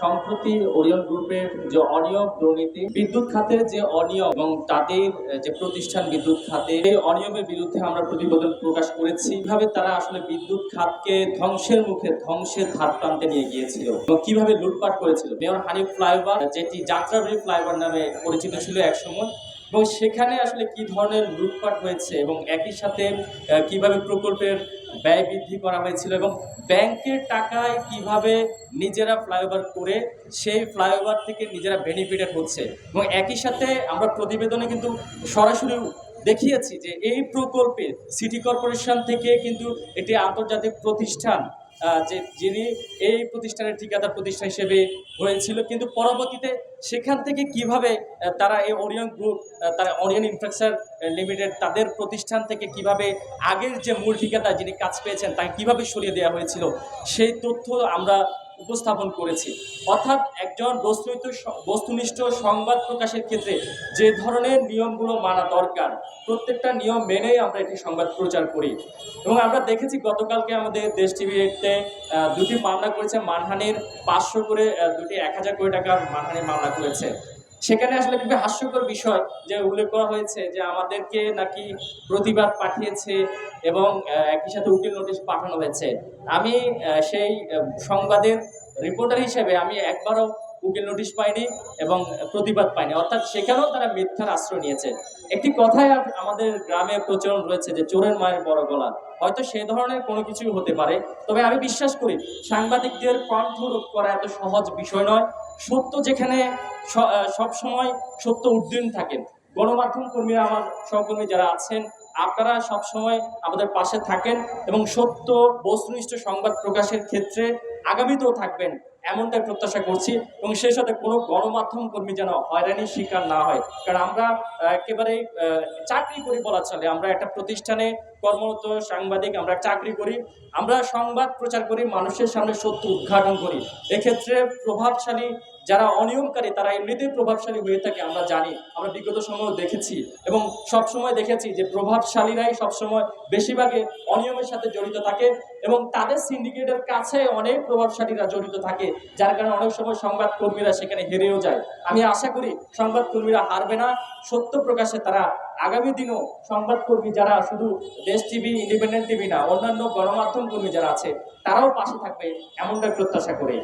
সম্প্রতি ওরিয়ন গ্রুপের যে অনিয়ম দুর্নীতি, বিদ্যুৎ খাতের যে অনিয়ম এবং তাদের যে প্রতিষ্ঠান বিদ্যুৎ খাতে, এই অনিয়মের বিরুদ্ধে আমরা প্রতিবেদন প্রকাশ করেছি। কীভাবে তারা আসলে বিদ্যুৎ খাতকে ধ্বংসের মুখে, ধ্বংসের ধার প্রান্তে নিয়ে গিয়েছিল এবং কীভাবে লুটপাট করেছিল? মেয়র হানিফ ফ্লাইওভার, যেটি যাত্রাবাড়ি ফ্লাইওভার নামে পরিচিত ছিল একসময় এবং সেখানে আসলে কি ধরনের লুটপাট হয়েছে এবং একই সাথে কীভাবে প্রকল্পের ব্যয় বৃদ্ধি করা হয়েছিল এবং ব্যাংকের টাকায় কীভাবে নিজেরা ফ্লাইওভার করে সেই ফ্লাইওভার থেকে নিজেরা বেনিফিটেড হচ্ছে? এবং একই সাথে আমরা প্রতিবেদনে কিন্তু সরাসরি দেখিয়েছি যে এই প্রকল্পে সিটি কর্পোরেশন থেকে কিন্তু এটি আন্তর্জাতিক প্রতিষ্ঠান যে যিনি এই প্রতিষ্ঠানের ঠিকাদার প্রতিষ্ঠান হিসেবে হয়েছিল, কিন্তু পরবর্তীতে সেখান থেকে কীভাবে তারা এই ওরিয়ন গ্রুপ তারা ওরিয়ন ইনফ্রাস্ট্রাকচার লিমিটেড তাদের প্রতিষ্ঠান থেকে কীভাবে আগের যে মূল ঠিকাদার যিনি কাজ পেয়েছেন তাকে কীভাবে সরিয়ে দেওয়া হয়েছিল, সেই তথ্য আমরা উপস্থাপন করেছি। অর্থাৎ একজন বস্তুনিষ্ঠ বস্তুনিষ্ঠ সংবাদ প্রকাশের ক্ষেত্রে যে ধরনের নিয়মগুলো মানা দরকার, প্রত্যেকটা নিয়ম মেনেই আমরা এটি সংবাদ প্রচার করি। এবং আমরা দেখেছি গতকালকে আমাদের দেশ টিভিতে দুটি মামলা করেছে। মানহানির পাঁচশো করে দুটি এক হাজার কোটি টাকার মানহানির মামলা করেছে। সেখানে আসলে খুবই হাস্যকর বিষয় যে উল্লেখ করা হয়েছে যে আমাদেরকে নাকি প্রতিবাদ পাঠিয়েছে এবং একই সাথে উকিল নোটিশ পাঠানো হয়েছে। আমি সেই সংবাদের রিপোর্টার হিসেবে আমি একবারও উকিল নোটিশ পাইনি এবং প্রতিবাদ পাইনি। অর্থাৎ সেখানেও তারা মিথ্যার আশ্রয় নিয়েছে। একটি আম- আমাদের গ্রামে প্রচলন রয়েছে যে চোরের মায়ের বড় গলা। হয়তো সে ধরনের কোনো কিছু হতে পারে। তবে আমি বিশ্বাস করি সাংবাদিকদের কণ্ঠ রোধ করা এত সহজ বিষয় নয়। সত্য যেখানে স- আহ, সবসময় সত্য উদ্দিন থাকেন গণমাধ্যম কর্মীরা আমার সহকর্মী যারা আছেন, আপনারা সবসময় আমাদের পাশে থাকেন এবং সত্য, বস্তুনিষ্ঠ সংবাদ প্রকাশের ক্ষেত্রে আগামীতেও থাকবেন এমনটাই প্রত্যাশা করছি এবং সেই সাথে কোনো গণমাধ্যম কর্মী যেন হয়রানির শিকার না হয়। কারণ আমরা একেবারে চাকরি করি বলা চলে। আমরা একটা প্রতিষ্ঠানে কর্মরত সাংবাদিক, আমরা চাকরি করি, আমরা সংবাদ প্রচার করি, মানুষের সামনে সত্য উদ্ঘাটন করি। এক্ষেত্রে প্রভাবশালী যারা অনিয়মকারী, তারা এমনিতেই প্রভাবশালী হয়ে থাকে, আমরা জানি। আমরা বিগত সময় দেখেছি এবং সব সময় দেখেছি যে প্রভাবশালীরাই সবসময় বেশিরভাগে অনিয়মের সাথে জড়িত থাকে এবং তাদের সিন্ডিকেটের কাছে অনেক প্রভাবশালীরা জড়িত থাকে, যার কারণে অনেক সময় সংবাদ কর্মীরা সেখানে হেরেও যায়। আমি আশা করি সংবাদ কর্মীরা হারবে না। সত্য প্রকাশে তারা আগামী দিনও সংবাদকর্মী যারা শুধু দেশ টিভি, ইন্ডিপেন্ডেন্ট টিভি না, অন্যান্য গণমাধ্যম কর্মী যারা আছে, তারাও পাশে থাকবে এমনটাই প্রত্যাশা করে।